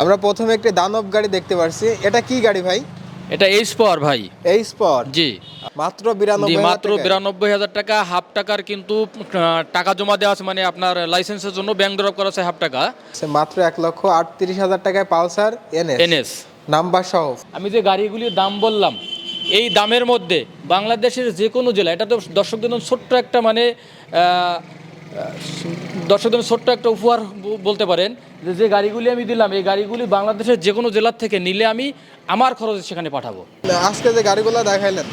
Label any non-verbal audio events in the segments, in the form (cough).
আমরা প্রথমে একটি দানব গাড়ি দেখতে পাচ্ছি এটা কি গাড়ি ভাই? এটা এইচ পাওয়ার ভাই। এই স্পট জি। মাত্র বিরানব্বই মাত্র বিরানব্বই হাজার টাকা হাফ টাকার কিন্তু টাকা জমা দেওয়া আছে মানে আপনার লাইসেন্সের জন্য ব্যাংক ড্রপ করা আছে হাফ টাকা। মাত্র এক লক্ষ আটত্রিশ হাজার টাকায় পালসার এনএস। এনএস। নাম্বার সহ। আমি যে গাড়িগুলির দাম বললাম এই দামের মধ্যে বাংলাদেশের যে কোনো জেলা এটা তো দর্শকদের জন্য ছোট্ট একটা মানে দর্শকদের ছোট্ট একটা উপহার বলতে পারেন যে যে গাড়িগুলি আমি দিলাম এই গাড়িগুলি বাংলাদেশের যে কোনো জেলার থেকে নিলে আমি আমার খরচে সেখানে পাঠাবো। আজকে যে গাড়িগুলো দেখাইলেন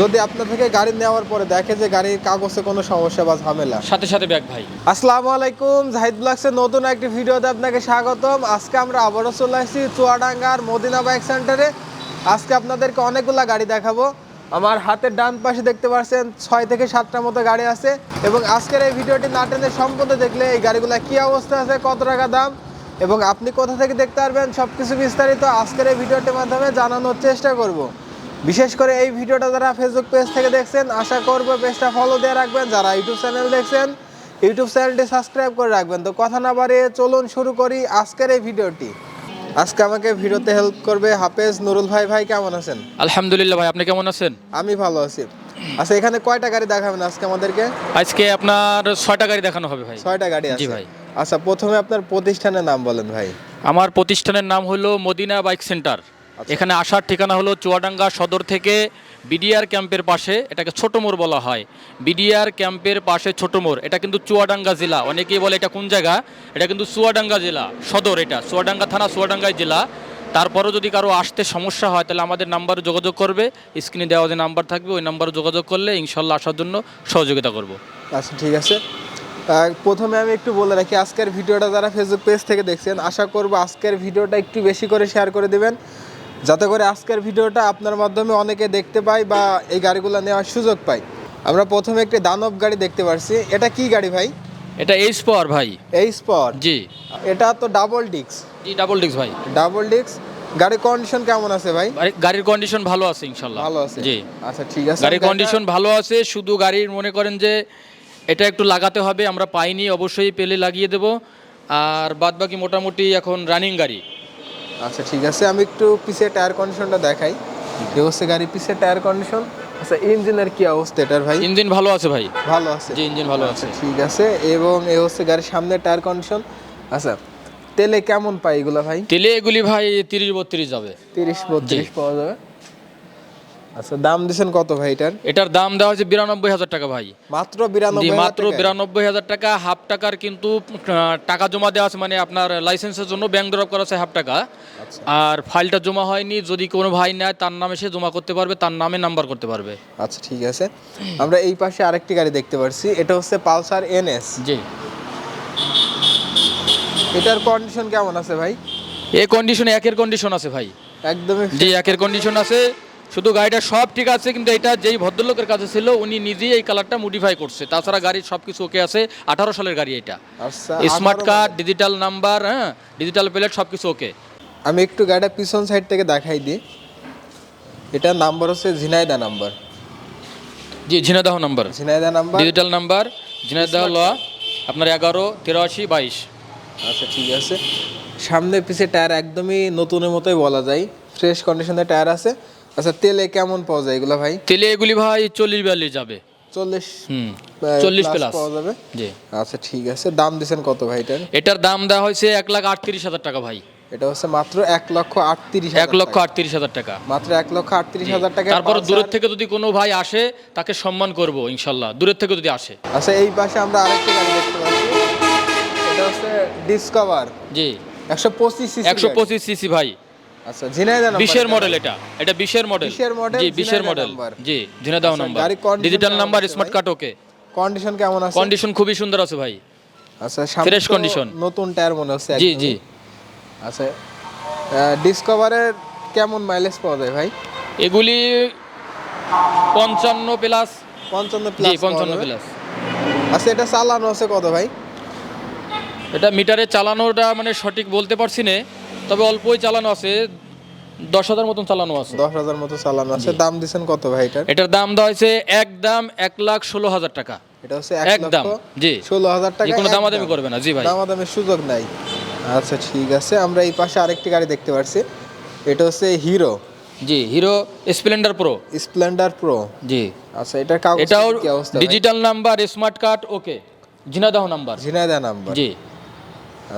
যদি আপনার থেকে গাড়ি নেওয়ার পরে দেখে যে গাড়ির কাগজে কোনো সমস্যা বা ঝামেলা। সাথে সাথে ব্যাগ ভাই। আসসালামু আলাইকুম জাহিদ ব্লগসের নতুন একটি ভিডিওতে আপনাকে স্বাগতম। আজকে আমরা আবারও চলে আসছি চুয়াডাঙ্গার মদিনা বাইক সেন্টারে। আজকে আপনাদেরকে অনেকগুলা গাড়ি দেখাবো। আমার হাতের ডান পাশে দেখতে পাচ্ছেন ছয় থেকে সাতটার মতো গাড়ি আছে এবং আজকের এই ভিডিওটি না টেনে সম্পূর্ণ দেখলে এই গাড়িগুলো কি অবস্থা আছে, কত টাকা দাম এবং আপনি কোথা থেকে দেখতে পারবেন সব কিছু বিস্তারিত আজকের এই ভিডিওটির মাধ্যমে জানানোর চেষ্টা করব। বিশেষ করে এই ভিডিওটা যারা ফেসবুক পেজ থেকে দেখছেন, আশা করব পেজটা ফলো দিয়ে রাখবেন। যারা ইউটিউব চ্যানেল দেখছেন ইউটিউব চ্যানেলটি সাবস্ক্রাইব করে রাখবেন। তো কথা না বাড়িয়ে চলুন শুরু করি আজকের এই ভিডিওটি। আজকে আমাকে ভিডিওতে হেল্প করবে হাফেজ নুরুল ভাই। ভাই কেমন আছেন? আলহামদুলিল্লাহ ভাই আপনি কেমন আছেন? আমি ভালো আছি। আচ্ছা এখানে কয়টা গাড়ি দেখাবেন আজকে আমাদেরকে? আজকে আপনার ছয়টা গাড়ি দেখানো হবে ভাই। ছয়টা গাড়ি জি আছে। ভাই। আচ্ছা প্রথমে আপনার প্রতিষ্ঠানের নাম বলেন ভাই। আমার প্রতিষ্ঠানের নাম হলো মদিনা বাইক সেন্টার। এখানে আসার ঠিকানা হলো চুয়াডাঙ্গা সদর থেকে বিডিআর ক্যাম্পের পাশে এটাকে ছোট মোড় বলা হয়। বিডিআর ক্যাম্পের পাশে ছোট মোড়। এটা কিন্তু চুয়াডাঙ্গা জেলা। অনেকেই বলে এটা কোন জায়গা? এটা কিন্তু চুয়াডাঙ্গা জেলা সদর এটা। চুয়াডাঙ্গা থানা চুয়াডাঙ্গায় জেলা। তারপরও যদি কারও আসতে সমস্যা হয় তাহলে আমাদের নাম্বারে যোগাযোগ করবে। স্ক্রিনে দেওয়া যে নাম্বার থাকবে ওই নাম্বারে যোগাযোগ করলে ইনশাল্লাহ আসার জন্য সহযোগিতা করব। আচ্ছা ঠিক আছে। প্রথমে আমি একটু বলে রাখি আজকের ভিডিওটা যারা ফেসবুক পেজ থেকে দেখছেন আশা করব আজকের ভিডিওটা একটু বেশি করে শেয়ার করে দিবেন। যাতে করে আজকের ভিডিওটা আপনার মাধ্যমে অনেকে দেখতে পায় বা এই গাড়িগুলো নেওয়ার সুযোগ পায় আমরা প্রথমে একটি দানব গাড়ি দেখতে পারছি। এটা কি গাড়ি ভাই? এটা এইচ পাওয়ার ভাই। এই স্পট জি। এটা তো ডাবল ডিক্স জি ডাবল ডিক্স ভাই। ডাবল ডিক্স গাড়ির কন্ডিশন কেমন আছে ভাই? গাড়ির কন্ডিশন ভালো আছে ইনশাল্লাহ ভালো আছে? জি। আচ্ছা ঠিক আছে। গাড়ির কন্ডিশন ভালো আছে শুধু গাড়ির মনে করেন যে এটা একটু লাগাতে হবে আমরা পাইনি অবশ্যই পেলে লাগিয়ে দেব। আর বাদ বাকি মোটামুটি এখন রানিং গাড়ি। আচ্ছা ঠিক আছে। আমি একটু পিছের টায়ার কন্ডিশনটা দেখাই। কি হচ্ছে গাড়ি পিছের টায়ার কন্ডিশন আচ্ছা ইঞ্জিনের কি অবস্থা এটার ভাই? ইঞ্জিন ভালো আছে ভাই। ভালো আছে? জি ইঞ্জিন ভালো আছে। ঠিক আছে। এবং এ হচ্ছে গাড়ির সামনে টায়ার কন্ডিশন আচ্ছা তেলে কেমন পাই এগুলো ভাই? তেলে এগুলি ভাই তিরিশ বত্রিশ যাবে। তিরিশ বত্রিশ পাওয়া যাবে। আচ্ছা দাম দিছেন কত ভাই এটার? এটার দাম দেওয়া হচ্ছে বিরানব্বই হাজার টাকা ভাই। মাত্র বিরানব্বই মাত্র বিরানব্বই হাজার টাকা হাফ টাকার কিন্তু টাকা জমা দেওয়া আছে মানে আপনার লাইসেন্সের জন্য ব্যাংক ড্রপ করা আছে হাফ টাকা। আচ্ছা। আর ফাইলটা জমা হয়নি যদি কোনো ভাই নেয় তার নামে সে জমা করতে পারবে তার নামে নাম্বার করতে পারবে। আচ্ছা ঠিক আছে। আমরা এই পাশে আরেকটি গাড়ি দেখতে পাচ্ছি এটা হচ্ছে পালসার এনএস। জি। এটার কন্ডিশন কেমন আছে ভাই? এ কন্ডিশনে একের কন্ডিশন আছে ভাই। একদমই জি একের কন্ডিশন আছে। শুধু গাড়িটা সব ঠিক আছে কিন্তু এটা যেই ভদ্রলোকের কাছে ছিল উনি নিজেই এই কালারটা মডিফাই করছে। তাছাড়া গাড়ির সব কিছু ওকে আছে আঠারো সালের গাড়ি এটা। স্মার্ট কার্ড ডিজিটাল নাম্বার হ্যাঁ ডিজিটাল প্লেট সব কিছু ওকে আমি একটু গাড়িটা পিছন সাইড থেকে দেখাই দিই। এটা নাম্বার হচ্ছে ঝিনাইদা নাম্বার জি Jhenaidah number Jhenaidah number digital number Jhenaidah ল আপনার এগারো তেরাশি বাইশ। আচ্ছা ঠিক আছে। সামনে পিছে টায়ার একদমই নতুনের মতোই বলা যায়। ফ্রেশ কন্ডিশনের টায়ার আছে। আচ্ছা তেলে কেমন পাওয়া যায় এগুলো ভাই? তেলে এগুলি ভাই চল্লিশ বিয়াল্লিশ যাবে। চল্লিশ হুম চল্লিশ প্লাস পাওয়া যাবে? জি। আচ্ছা ঠিক আছে। দাম দিছেন কত ভাই এটার? এটার দাম দেওয়া হয়েছে এক লাখ আটত্রিশ হাজার টাকা ভাই। এটা হচ্ছে মাত্র এক লক্ষ আটত্রিশ এক লক্ষ আটত্রিশ হাজার টাকা। মাত্র এক লক্ষ আটত্রিশ হাজার টাকা তারপর দূরের থেকে যদি কোনো ভাই আসে তাকে সম্মান করব ইনশাল্লাহ। দূরের থেকে যদি আসে। আচ্ছা এই পাশে আমরা আরেকটি গাড়ি দেখতে পাচ্ছি। এটা হচ্ছে ডিসকভার জি। একশো পঁচিশ সিসি একশো পঁচিশ সিসি ভাই। আচ্ছা ঝিনাইদা নাম্বার। মডেল এটা। এটা বিশের মডেল 20 এর জি বিশের ঝিনাইদহ মডেল জি আচ্ছা, number digital number smart? Card okay condition কেমন আছে? কন্ডিশন খুবই সুন্দর আছে ভাই। আচ্ছা তো condition। নতুন টায়ার মনে হচ্ছে জি জি। আচ্ছা ডিসকভারের কেমন মাইলেজ পাওয়া যায় ভাই? এগুলি পঞ্চান্ন প্লাস পঞ্চান্ন জি প্লাস পঞ্চান্ন প্লাস আচ্ছা এটা চালানো আছে কত ভাই? এটা মিটারে চালানোটা মানে সঠিক বলতে পারছি না। তবে অল্পই চালানো আছে দশ হাজার মতন চালানো আছে। দশ হাজার মতো চালানো আছে। দাম দিচ্ছেন কত ভাই এটার? এটার দাম দেওয়া হয়েছে এক দাম এক লাখ ষোলো হাজার টাকা। এটা হচ্ছে একদম, জি। ষোলো হাজার টাকা কোনো একদম। দামাদামি করবে না। জি ভাই। দামাদামির সুযোগ নাই। আচ্ছা ঠিক আছে। আমরা এই পাশে আরেকটি গাড়ি দেখতে পাচ্ছি এটা হচ্ছে হিরো। জি Hero Splendor Pro. Splendor Pro. জি। আচ্ছা এটার কাগজ এটাও কি অবস্থা digital number smart card okay. Jhenaidah number. Jhenaidah number. জি।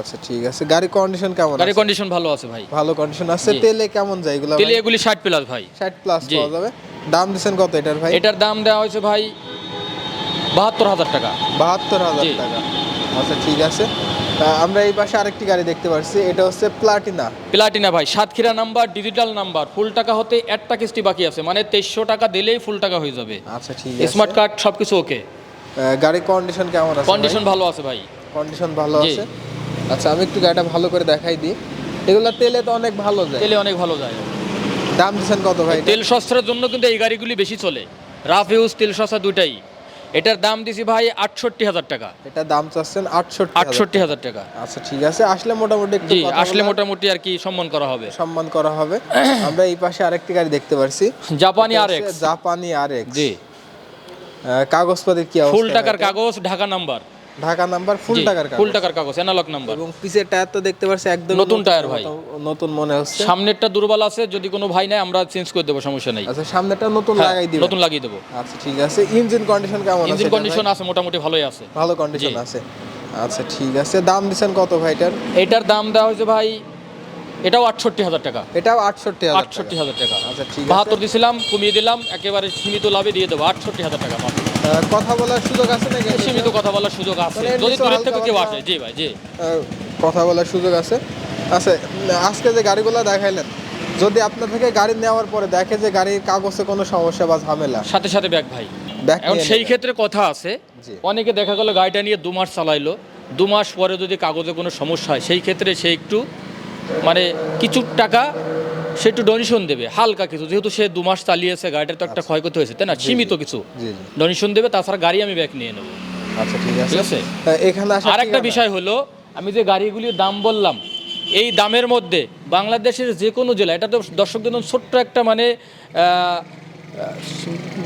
আচ্ছা ঠিক আছে। গাড়ি কন্ডিশন কেমন আছে? কন্ডিশন ভালো আছে ভাই। ভালো কন্ডিশন আছে। তেলে কেমন যায়? এগুলো তেলে এগুলি ষাট প্লাস ভাই। 60 প্লাস। পাওয়া যাবে। দাম দিছেন কত এটার ভাই? এটার দাম দেওয়া হয়েছে ভাই বাহাত্তর হাজার টাকা। বাহাত্তর হাজার জি। টাকা। আচ্ছা ঠিক আছে। আমরা এই পাশে আরেকটি গাড়ি দেখতে পাচ্ছি এটা হচ্ছে প্লাটিনা প্লাটিনা ভাই Satkhira number digital number. Full টাকা হতে একটা কিস্তি বাকি আছে। মানে তেইশশো টাকা দিলেই ফুল টাকা হয়ে যাবে। আচ্ছা ঠিক আছে। স্মার্ট কার্ড সব কিছু ওকে গাড়ির কন্ডিশন কেমন আছে কন্ডিশন ভালো আছে ভাই। কন্ডিশন ভালো আছে। আচ্ছা আমি একটু গাড়িটা ভালো করে দেখাই দিই। এগুলো তেলে তো অনেক ভালো যায়। তেলে অনেক ভালো যায়। দাম দিচ্ছেন কত ভাই? তেল সস্তার জন্য কিন্তু এই গাড়িগুলি বেশি চলে। রাফ ইউজ তেল সস্তা দুটাই এটার দাম দিছি ভাই আটষট্টি হাজার টাকা। এটা দাম চাচ্ছেন আটষট্টি আটষট্টি হাজার টাকা। আচ্ছা ঠিক আছে। আসলে মোটামুটি একটু জি আসলে মোটামুটি আর কি সম্মান করা হবে। সম্মান করা হবে। (coughs) আমরা এই পাশে আরেকটি গাড়ি দেখতে পারছি। জাপানি এটা আর জাপানি আর এক্স জি। কাগজপাতির কি অবস্থা ফুল টাকার কাগজ Dhaka number Dhaka number full টাকার কাগজ। ফুল টাকার কাগজ অ্যানালগ নাম্বার এবং পিছের টায়ার তো দেখতে পারছি একদম নতুন টায়ার ভাই। নতুন মনে হচ্ছে। সামনেরটা দুর্বল আছে যদি কোনো ভাই নাই আমরা চেঞ্জ করে দেবো সমস্যা নেই। আচ্ছা সামনেটা নতুন হ্যাঁ, লাগাই দিবেন। নতুন লাগিয়ে দেবো। আচ্ছা ঠিক আছে। ইঞ্জিন কন্ডিশন কেমন আছে ইঞ্জিন কন্ডিশন আছে মোটামুটি ভালোই আছে। ভালো কন্ডিশন আছে। আচ্ছা ঠিক আছে। দাম দিচ্ছেন কত ভাই এটার? দাম দেওয়া হয়েছে ভাই এটাও আটষট্টি হাজার টাকা। এটাও আটষট্টি আটষট্টি হাজার টাকা। আচ্ছা ঠিক বাহাত্তর দিছিলাম কমিয়ে দিলাম একেবারে সীমিত লাভে দিয়ে দেবো আটষট্টি হাজার টাকা মাত্র। কথা বলার সুযোগ আছে নাকি? সীমিত কথা বলার সুযোগ আছে। যদি দূরের থেকে কেউ আসে জি ভাই জি। কথা বলার সুযোগ আছে। আচ্ছা আজকে যে গাড়িগুলো দেখাইলেন যদি আপনার থেকে গাড়ি নেওয়ার পরে দেখে যে গাড়ির কাগজে কোনো সমস্যা বা ঝামেলা সাথে সাথে ব্যাগ ভাই। এখন সেই ক্ষেত্রে কথা আছে। অনেকে দেখা গেল গাড়িটা নিয়ে দু মাস চালাইলো। দু মাস পরে যদি কাগজে কোনো সমস্যা হয় সেই ক্ষেত্রে সে একটু মানে কিছু টাকা সে একটু ডোনেশন দেবে হালকা কিছু। যেহেতু সে দু মাস চালিয়েছে গাড়িটার তো একটা ক্ষয়ক্ষতি হয়েছে তাই না? সীমিত কিছু। ডোনেশন দেবে তাছাড়া গাড়ি আমি ব্যাক নিয়ে নেব। আচ্ছা ঠিক আছে। ঠিক আছে? এখানে আর একটা বিষয় হলো আমি যে গাড়িগুলির দাম বললাম এই দামের মধ্যে বাংলাদেশের যে কোনো জেলা এটা তো দর্শকদের জন্য ছোট্ট একটা মানে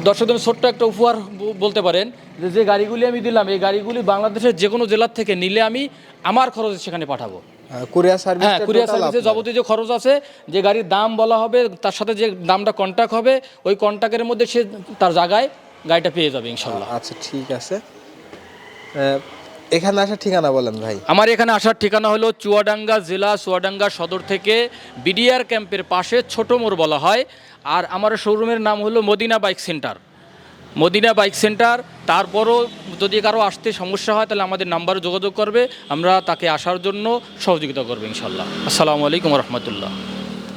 দর্শকদের ছোট্ট একটা উপহার বলতে পারেন যে যে গাড়িগুলি আমি দিলাম এই গাড়িগুলি বাংলাদেশের যে কোনো জেলার থেকে নিলে আমি আমার খরচে সেখানে পাঠাবো। কুরিয়ার সার্ভিস হ্যাঁ কুরিয়ার সার্ভিসে যাবতীয় যে খরচ আছে যে গাড়ির দাম বলা হবে তার সাথে যে দামটা কন্ট্যাক্ট হবে ওই কন্ট্যাক্টের মধ্যে সে তার জায়গায় গাড়িটা পেয়ে যাবে ইনশাল্লাহ। আচ্ছা ঠিক আছে। এখানে আসার ঠিকানা বলেন ভাই। আমার এখানে আসার ঠিকানা হলো চুয়াডাঙ্গা জেলা চুয়াডাঙ্গা সদর থেকে বিডিআর ক্যাম্পের পাশে ছোট মোড় বলা হয়। আর আমার শোরুমের নাম হলো Madina bike centre. Madina bike centre, তারপরও যদি কারও আসতে সমস্যা হয়, তাহলে আমাদের নাম্বারে যোগাযোগ করবে। আমরা তাকে আসার জন্য সহযোগিতা করব ইনশাল্লাহ আসসালামু আলাইকুম রহমতুল্লাহ।